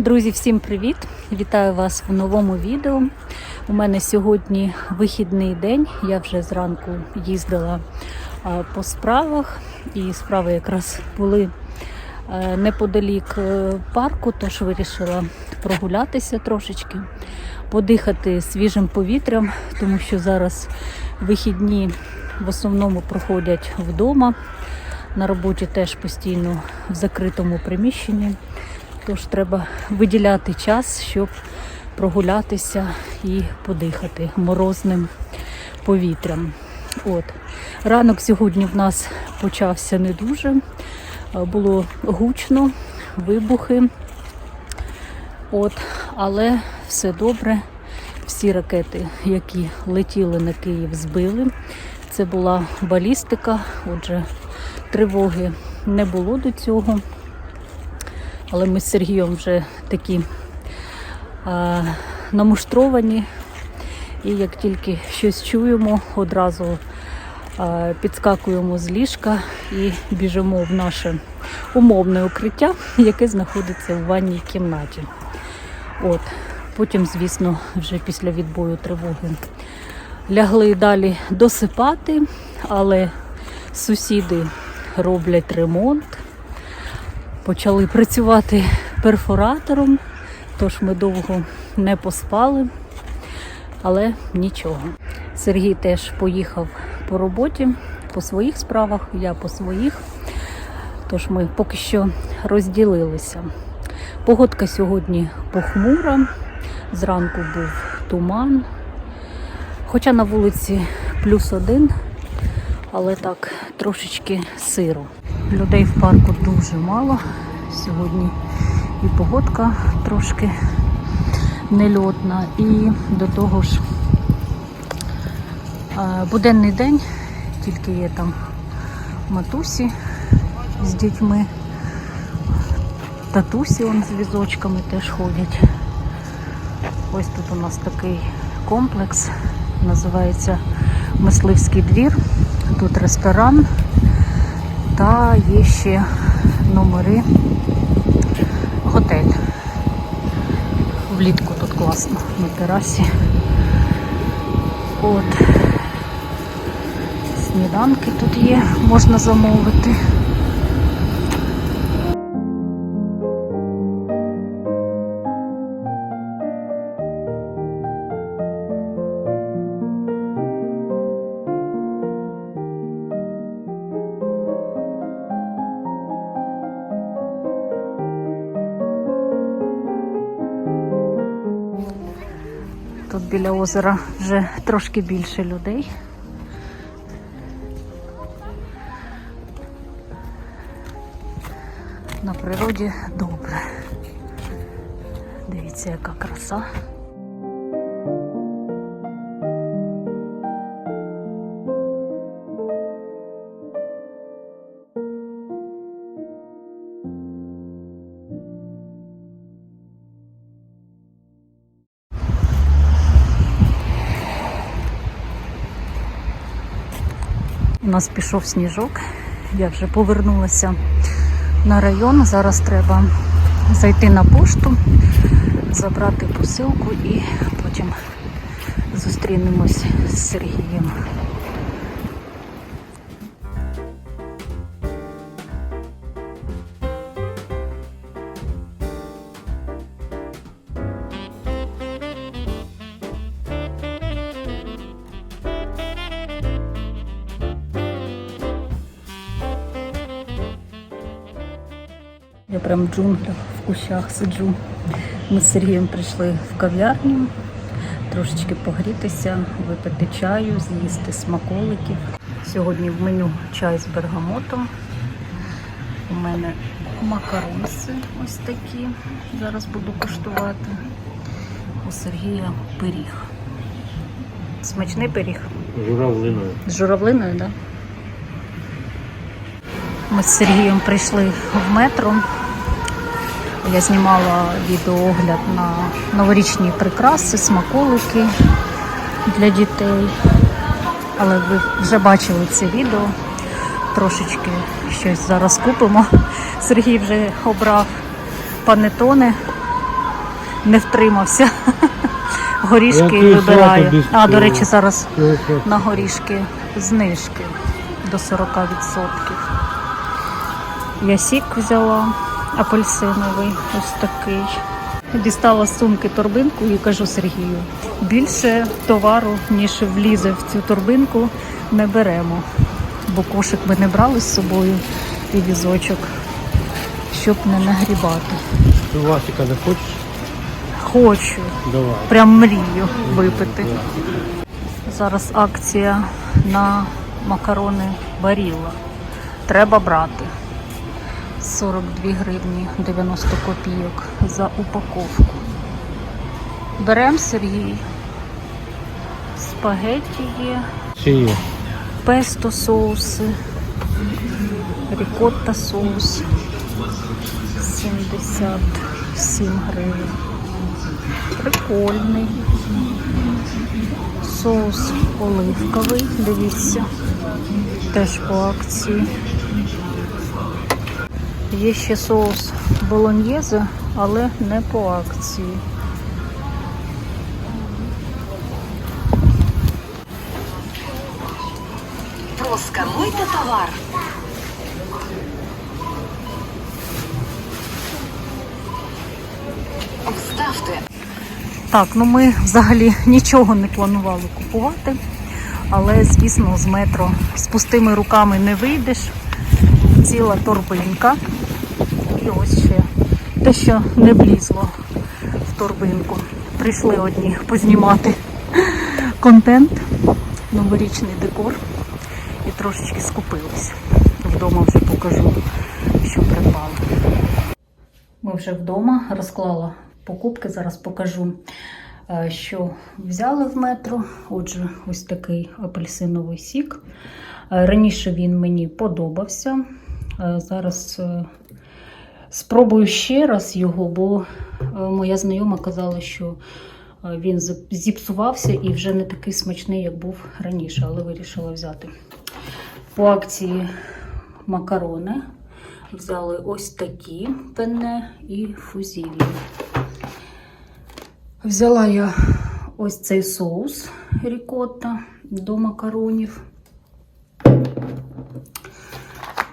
Друзі, всім привіт! Вітаю вас в новому відео. У мене сьогодні вихідний день. Я вже зранку їздила по справах, і справи якраз були е, неподалік е, парку, тож вирішила прогулятися трошечки, подихати свіжим повітрям, тому що зараз вихідні в основному проходять вдома. На роботі теж постійно в закритому приміщенні. Тож треба виділяти час, щоб прогулятися і подихати морозним повітрям. От. Ранок сьогодні в нас почався не дуже. Е, Було гучно, вибухи. От. Але все добре. Всі ракети, які летіли на Київ, збили. Це була балістика, отже, тривоги не було до цього. Але ми з Сергієм вже такі а, намуштровані. І як тільки щось чуємо, одразу а, підскакуємо з ліжка і біжимо в наше умовне укриття, яке знаходиться в ванній кімнаті. От. Потім, звісно, вже після відбою тривоги лягли далі досипати, але сусіди роблять ремонт почали працювати перфоратором, тож ми довго не поспали, але нічого. Сергій теж поїхав по роботі, по своїх справах, я по своїх. Тож ми поки що розділилися. Погодка сьогодні похмура, зранку був туман, хоча на вулиці плюс один, але так трошечки сиро. Людей в парку дуже мало. Сьогодні і погодка трошки нельотна. І до того ж е, буденний день, тільки є там матусі з дітьми, татусі он з візочками теж ходять. Ось тут у нас такий комплекс, називається Мисливський двір. Тут ресторан. Та є ще номери готель. Влітку тут класно на терасі. От. Сніданки тут є, можна замовити. Озера вже трошки більше людей. На природі добре. Дивіться, яка краса. У нас пішов сніжок. Я вже повернулася на район. Зараз треба зайти на пошту, забрати посилку і потім зустрінемось з Сергієм. Прям в джунглях, в кущах сиджу. Ми з Сергієм прийшли в кав'ярню, трошечки погрітися, випити чаю, з'їсти смаколиків. Сьогодні в меню чай з бергамотом. У мене макаронси ось такі. Зараз буду куштувати. У Сергія пиріг. Смачний пиріг. Журавлиною. З журавлиною, так? Да? Ми з Сергієм прийшли в метро. Я знімала відеоогляд на новорічні прикраси, смаколики для дітей. Але ви вже бачили це відео. Трошечки щось зараз купимо. Сергій вже обрав панетони не втримався. Горішки Який вибираю. А, до речі, зараз на горішки знижки до 40%. Я сік взяла апельсиновий, ось такий. Дістала з сумки торбинку і кажу Сергію, більше товару, ніж влізе в цю торбинку, не беремо. Бо кошик ми не брали з собою і візочок, щоб не нагрібати. Ти Васика не хочеш? Хочу, Давай. прям мрію випити. Зараз акція на макарони Барілла. Треба брати. 42 гривні 90 копійок за упаковку. Берем Сергій. Спагетті є, Чи є? песто соуси, рікотта соус 77 гривень. Прикольний. Соус оливковий, дивіться. Теж по акції. Є ще соус болоньєзе, але не по акції. Проскануйте товар. Вставте. Так, ну ми взагалі нічого не планували купувати, але звісно, з метро з пустими руками не вийдеш. Ціла торбинка. І ось ще те, що не влізло в торбинку. Прийшли одні познімати контент, новорічний декор і трошечки скупились. Вдома вже покажу, що придбали. Ми вже вдома розклала покупки. Зараз покажу, е, що взяли в метро. Отже, ось такий апельсиновий сік. Е, Раніше він мені подобався. Е, Зараз е, спробую ще раз його, бо е, моя знайома казала, що він зіпсувався і вже не такий смачний, як був раніше, але вирішила взяти. По акції макарони взяли ось такі пенне і фузілі. Взяла я ось цей соус рікотта до макаронів.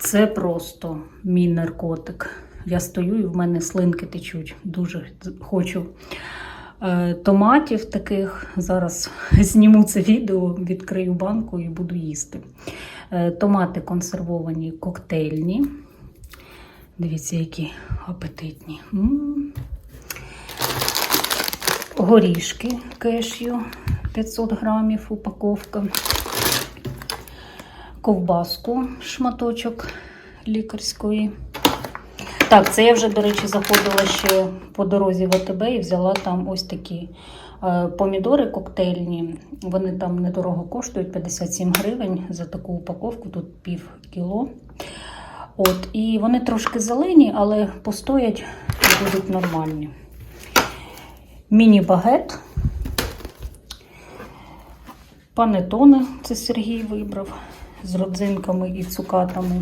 Це просто мій наркотик. Я стою і в мене слинки течуть. Дуже хочу е, томатів таких. Зараз зніму це відео, відкрию банку і буду їсти. Е, томати консервовані коктейльні. Дивіться, які апетитні. М. Горішки кешю 500 грамів упаковка. Ковбаску шматочок лікарської. Так, це я вже, до речі, заходила ще по дорозі в АТБ і взяла там ось такі е, помідори коктейльні. Вони там недорого коштують 57 гривень за таку упаковку, тут пів кіло. От, і вони трошки зелені, але постоять і будуть нормальні. Міні-багет. Панетони, це Сергій вибрав з родзинками і цукатами.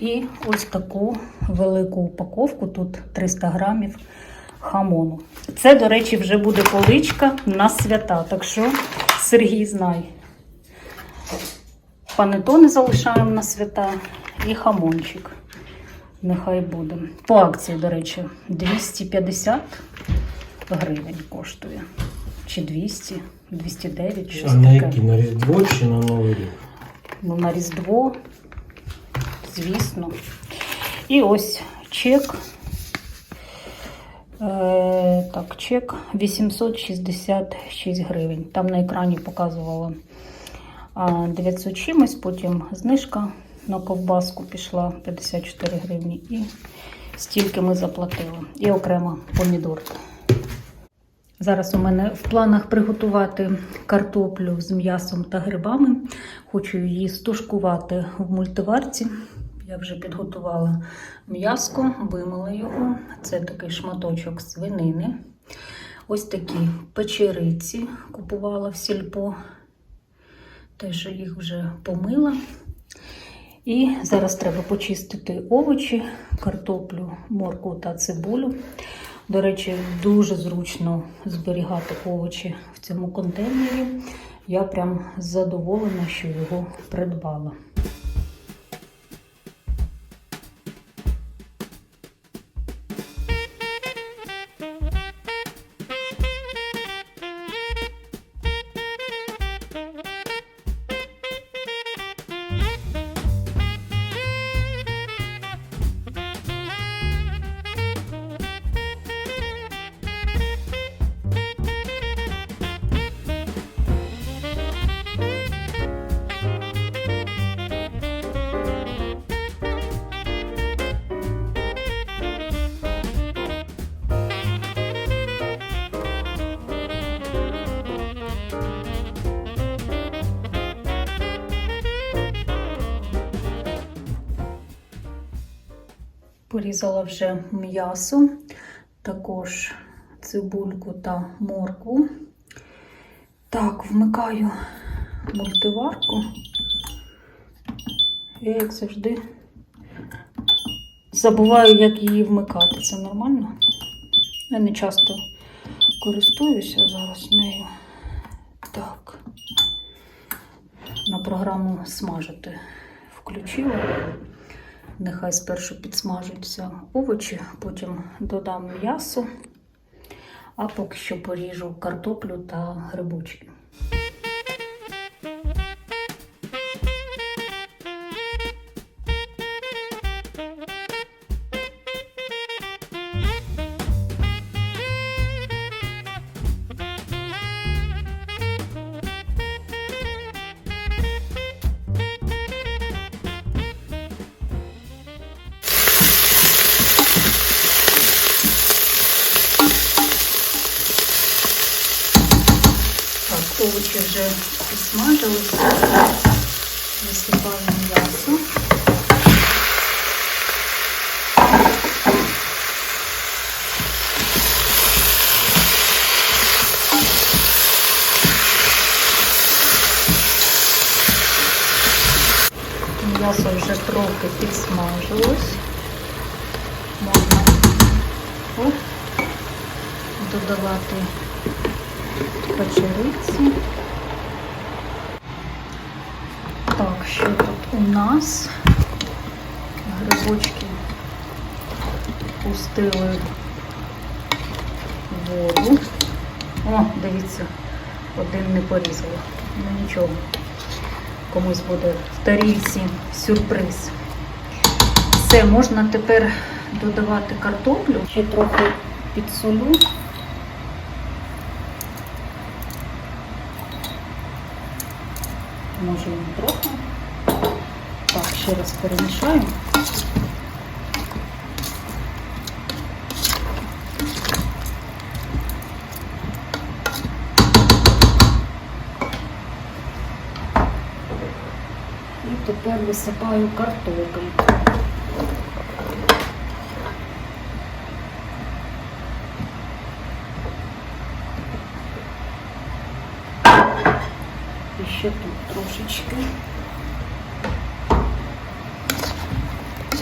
І ось таку велику упаковку, тут 300 грамів хамону. Це, до речі, вже буде поличка на свята. Так що Сергій знай. Панетони залишаємо на свята і хамончик. Нехай буде. По акції, до речі, 250 гривень коштує. Чи 200, 209, щось А на таке. які? На Різдво чи на Новий рік? Ну, на Різдво, звісно. І ось чек. Е, так, чек 866 гривень. Там на екрані показувала 900 чимось, потім знижка на ковбаску пішла 54 гривні. І стільки ми заплатили. І окремо помідорки. Зараз у мене в планах приготувати картоплю з м'ясом та грибами. Хочу її стушкувати в мультиварці. Я вже підготувала м'яско, вимила його. Це такий шматочок свинини. Ось такі печериці купувала в сільпо. Теж їх вже помила. І зараз треба почистити овочі, картоплю, моркву та цибулю. До речі, дуже зручно зберігати овочі в цьому контейнері. Я прям задоволена, що його придбала. Порізала вже м'ясо, також цибульку та моркву. Так, вмикаю мультиварку. Я, як завжди, забуваю, як її вмикати. Це нормально? Я не часто користуюся зараз нею. Так. На програму смажити включила. Нехай спершу підсмажуться овочі, потім додам м'ясо, а поки що поріжу картоплю та грибочки. Вже підсмажилися. Висипаю м'ясо. М'ясо вже трохи підсмажилось. Можна оп, додавати печериці. Так, що тут у нас? Грибочки пустили воду. О, дивіться, один не порізала. Ну нічого. Комусь буде в тарілці сюрприз. Все, можна тепер додавати картоплю. Ще трохи підсолю. Може не трохи. Так, ще раз перемішаю. І тепер висипаю картопельку. І ще тут Трошечки.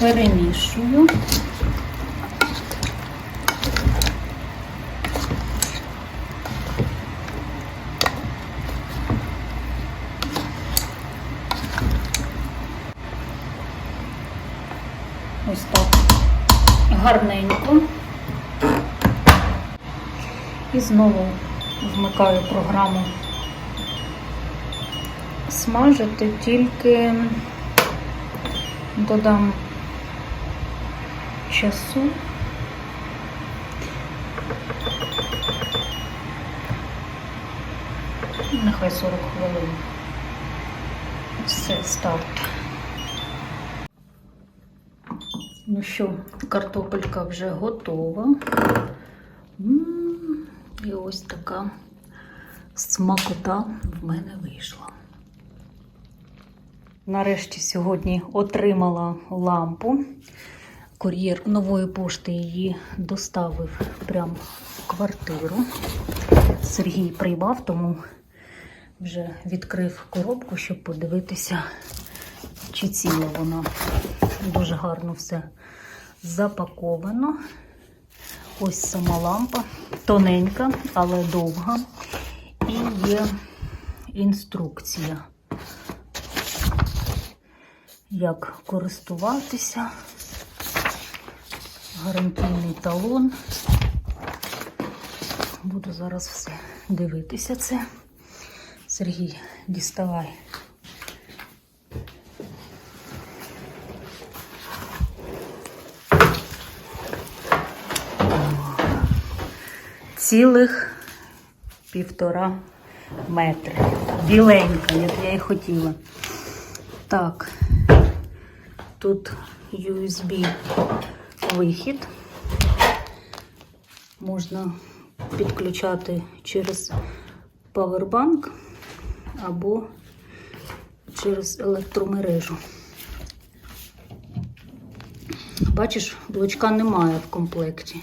Перемішую. Ось так гарненько. І знову вмикаю програму смажити, тільки додам часу. Нехай 40 хвилин. Все, старт. Ну що, картопелька вже готова. І ось така смакота в мене вийшла. Нарешті сьогодні отримала лампу. Кур'єр нової пошти її доставив прямо в квартиру. Сергій приймав, тому вже відкрив коробку, щоб подивитися, чи ціла вона. Дуже гарно все запаковано. Ось сама лампа, тоненька, але довга. І є інструкція, як користуватися, гарантійний талон. Буду зараз все дивитися це. Сергій, діставай. Цілих півтора метри. Біленька, як я і хотіла. Так, тут USB вихід. Можна підключати через павербанк або через електромережу. Бачиш, блочка немає в комплекті.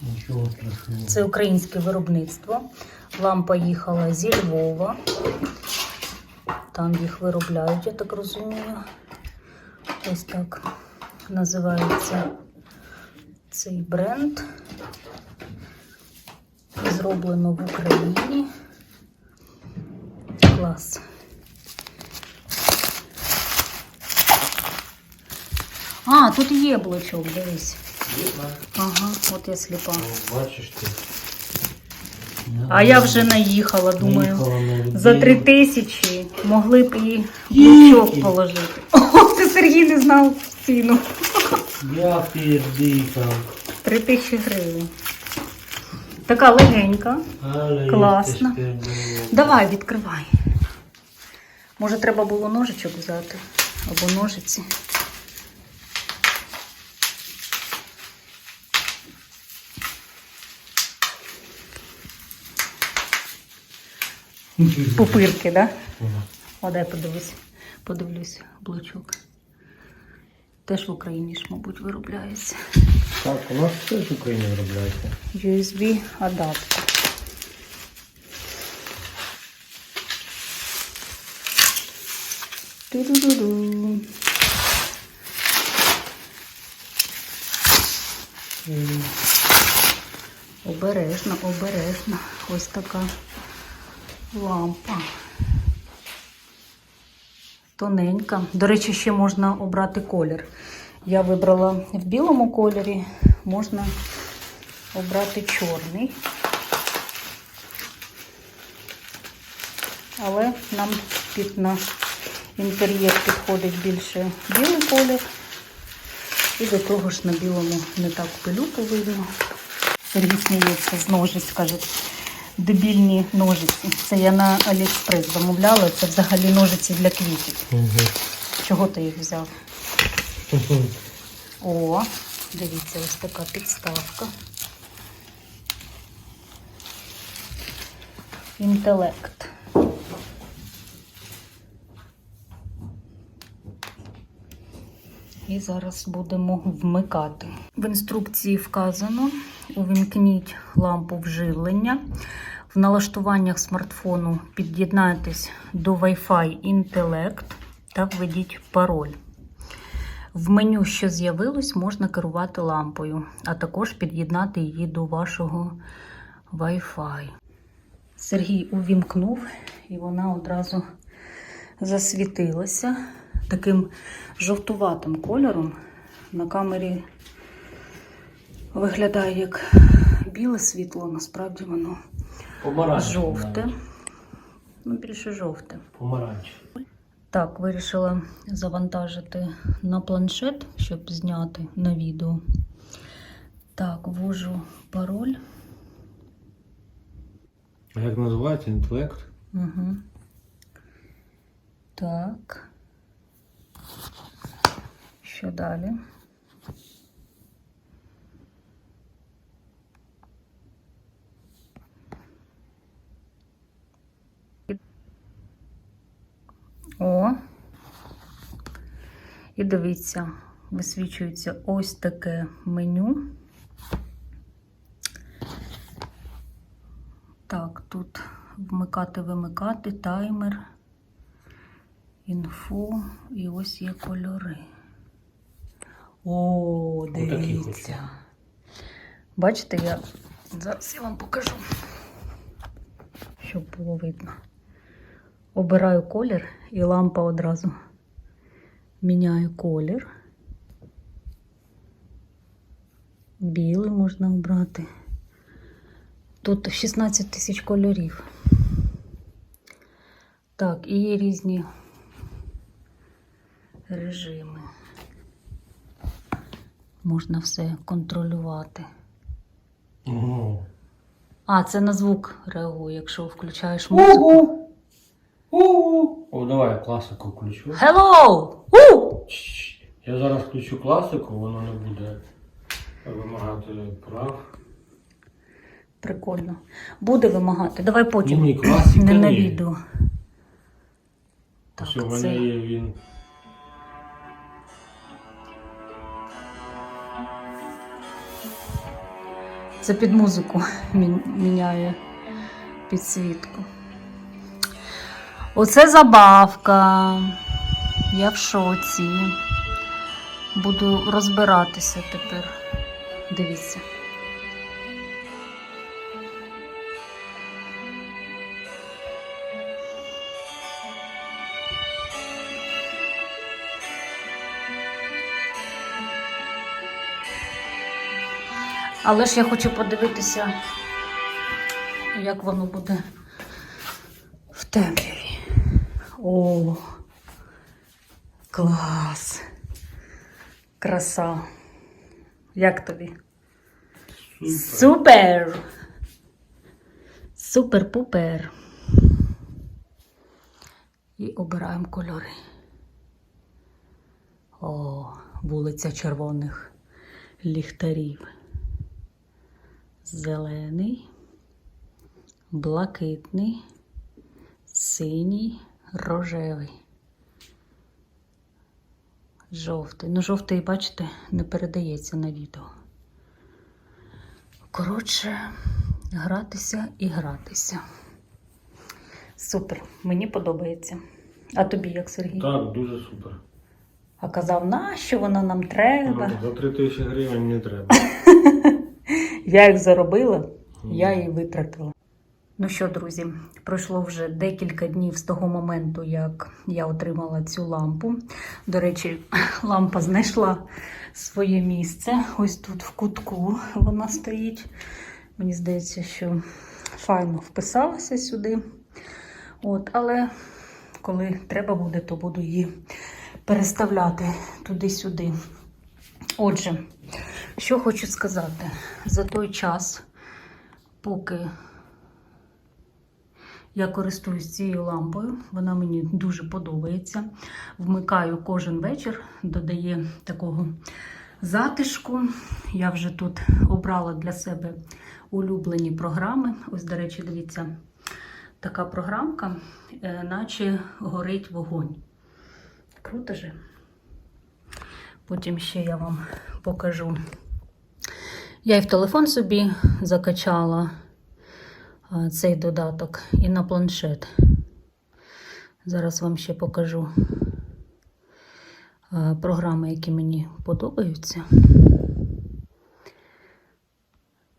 Нічого страшного. Це українське виробництво. Лампа їхала зі Львова. Там їх виробляють, я так розумію. Ось так називається цей бренд. Зроблено в Україні. Клас. А, тут є блочок, дивись. Ага, от я сліпа. Бачиш ти. А я вже наїхала, думаю. За три тисячі могли б і блочок положити. Сергій не знав ціну. Я піздикав. Три тисячі гривень. Така легенька. Але було. Давай, відкривай. Може, треба було ножичок взяти або ножиці. Пупирки, так? Да? О, дай подивись. Подивлюсь, блочок. Теж в Україні ж, мабуть, виробляється. Так, у нас теж в Україні виробляється. USB адаптер. Ту-ду-ду-ду. Обережно, обережно. Ось така лампа. Тоненька. До речі, ще можна обрати колір. Я вибрала в білому кольорі, можна обрати чорний. Але нам під наш інтер'єр підходить більше білий колір. І до того ж на білому не так пилюку видно. Сергій сміється з ножиць, каже, дебільні ножиці. Це я на Аліекспрес замовляла. Це взагалі ножиці для квітів. Угу. Чого ти їх взяв? О, дивіться, ось така підставка. Інтелект. І зараз будемо вмикати. В інструкції вказано: увімкніть лампу вживлення. В налаштуваннях смартфону під'єднайтесь до Wi-Fi Intellect та введіть пароль. В меню, що з'явилось, можна керувати лампою, а також під'єднати її до вашого Wi-Fi. Сергій увімкнув, і вона одразу засвітилася таким жовтуватим кольором. На камері виглядає як біле світло, насправді воно Помаранч. жовте. Ну, більше жовте. Помаранч. Так, вирішила завантажити на планшет, щоб зняти на відео. Так, ввожу пароль. А як називається інтелект? Угу. Так. Що далі? О. І дивіться, висвічується ось таке меню. Так, тут вмикати, вимикати, таймер, інфу і ось є кольори. О, дивіться. Бачите, я зараз я вам покажу, щоб було видно. Обираю колір і лампа одразу міняє колір. Білий можна обрати. Тут 16 тисяч кольорів. Так, і є різні режими. Можна все контролювати. Ого. А, це на звук реагує, якщо включаєш музику. Ого. О, давай я класику включу. Hello! У! Я зараз включу класику, воно не буде вимагати прав. Прикольно. Буде вимагати. Давай потім. Ні, ні, класика Не на відео. Так, Що в мене є він. Це під музику міняє підсвітку. Оце забавка. Я в шоці. Буду розбиратися тепер. Дивіться. Але ж я хочу подивитися, як воно буде в темряві. О, клас. Краса. Як тобі? Супер. Супер! Супер-пупер. І обираємо кольори. О, вулиця червоних ліхтарів. Зелений, блакитний, синій, рожевий. Жовтий. Ну, жовтий, бачите, не передається на відео. Коротше, гратися і гратися. Супер, мені подобається. А тобі як Сергій? Так, дуже супер. А казав, нащо воно нам треба? Ну, за 3 тисячі гривень не треба. Я їх заробила, я її витратила. Ну що, друзі, пройшло вже декілька днів з того моменту, як я отримала цю лампу. До речі, лампа знайшла своє місце. Ось тут в кутку вона стоїть. Мені здається, що файно вписалася сюди. От, але коли треба буде, то буду її переставляти туди-сюди. Отже, що хочу сказати, за той час, поки я користуюсь цією лампою, вона мені дуже подобається. Вмикаю кожен вечір, додає такого затишку. Я вже тут обрала для себе улюблені програми. Ось, до речі, дивіться, така програмка, е, наче горить вогонь. Круто же. Потім ще я вам покажу. Я і в телефон собі закачала цей додаток і на планшет. Зараз вам ще покажу програми, які мені подобаються.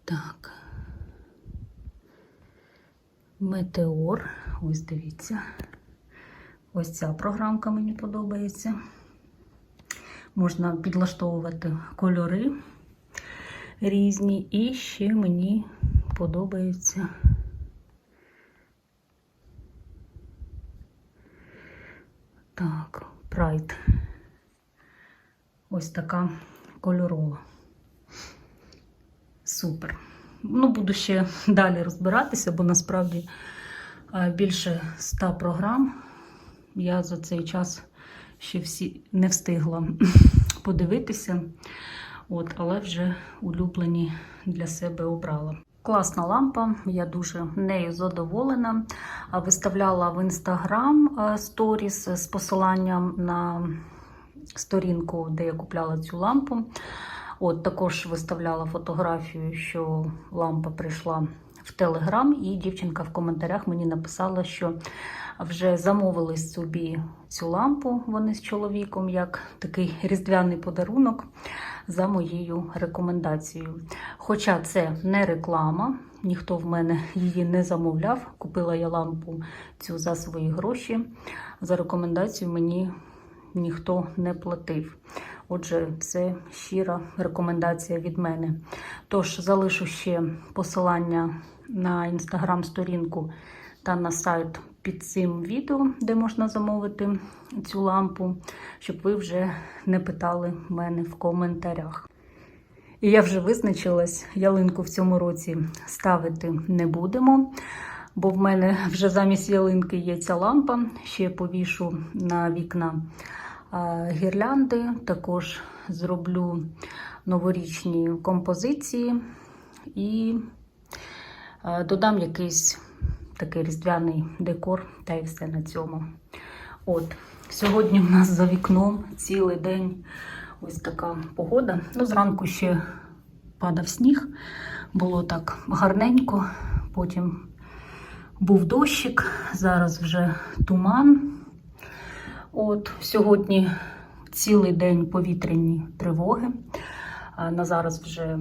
Так. Метеор. Ось дивіться. Ось ця програмка мені подобається. Можна підлаштовувати кольори різні. І ще мені подобається так, Pride. Ось така кольорова. Супер. Ну, буду ще далі розбиратися, бо насправді більше 100 програм. Я за цей час ще всі не встигла подивитися, от, але вже улюблені для себе обрала. Класна лампа, я дуже нею задоволена. Виставляла в інстаграм сторіс з посиланням на сторінку, де я купляла цю лампу. От також виставляла фотографію, що лампа прийшла в Телеграм, і дівчинка в коментарях мені написала, що вже замовили собі цю лампу вони з чоловіком, як такий різдвяний подарунок. За моєю рекомендацією. Хоча це не реклама, ніхто в мене її не замовляв. Купила я лампу цю за свої гроші. За рекомендацію мені ніхто не платив. Отже, це щира рекомендація від мене. Тож залишу ще посилання на інстаграм-сторінку та на сайт під цим відео, де можна замовити цю лампу, щоб ви вже не питали мене в коментарях. І я вже визначилась, ялинку в цьому році ставити не будемо, бо в мене вже замість ялинки є ця лампа. Ще повішу на вікна гірлянди, також зроблю новорічні композиції і додам якийсь такий різдвяний декор, та й все на цьому. От, сьогодні в нас за вікном цілий день ось така погода. Ну, зранку ще падав сніг, було так гарненько, потім був дощик, зараз вже туман. От, сьогодні цілий день повітряні тривоги. На зараз вже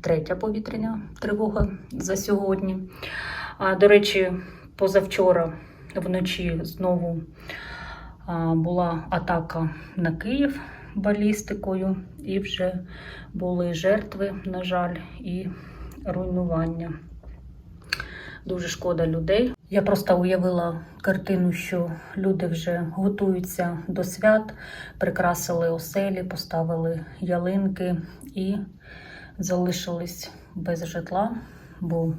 третя повітряна тривога за сьогодні. А, до речі, позавчора вночі знову була атака на Київ балістикою, і вже були жертви, на жаль, і руйнування. Дуже шкода людей. Я просто уявила картину, що люди вже готуються до свят, прикрасили оселі, поставили ялинки і залишились без житла, бо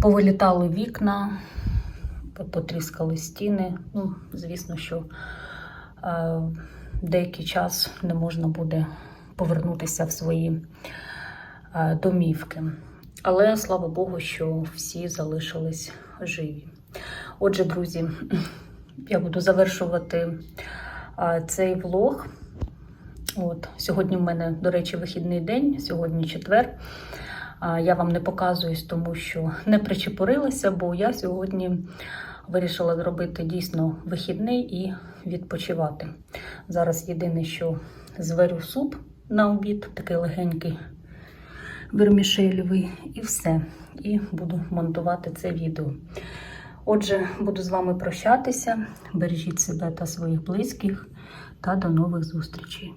повилітали вікна, потріскали стіни. Ну, звісно, що деякий час не можна буде повернутися в свої домівки. Але слава Богу, що всі залишились живі. Отже, друзі, я буду завершувати цей влог. От, Сьогодні в мене, до речі, вихідний день, сьогодні четвер. Я вам не показуюсь, тому що не причепурилася, бо я сьогодні вирішила зробити дійсно вихідний і відпочивати. Зараз єдине, що зварю суп на обід, такий легенький вермішелевий, і все. І буду монтувати це відео. Отже, буду з вами прощатися. Бережіть себе та своїх близьких, та до нових зустрічей.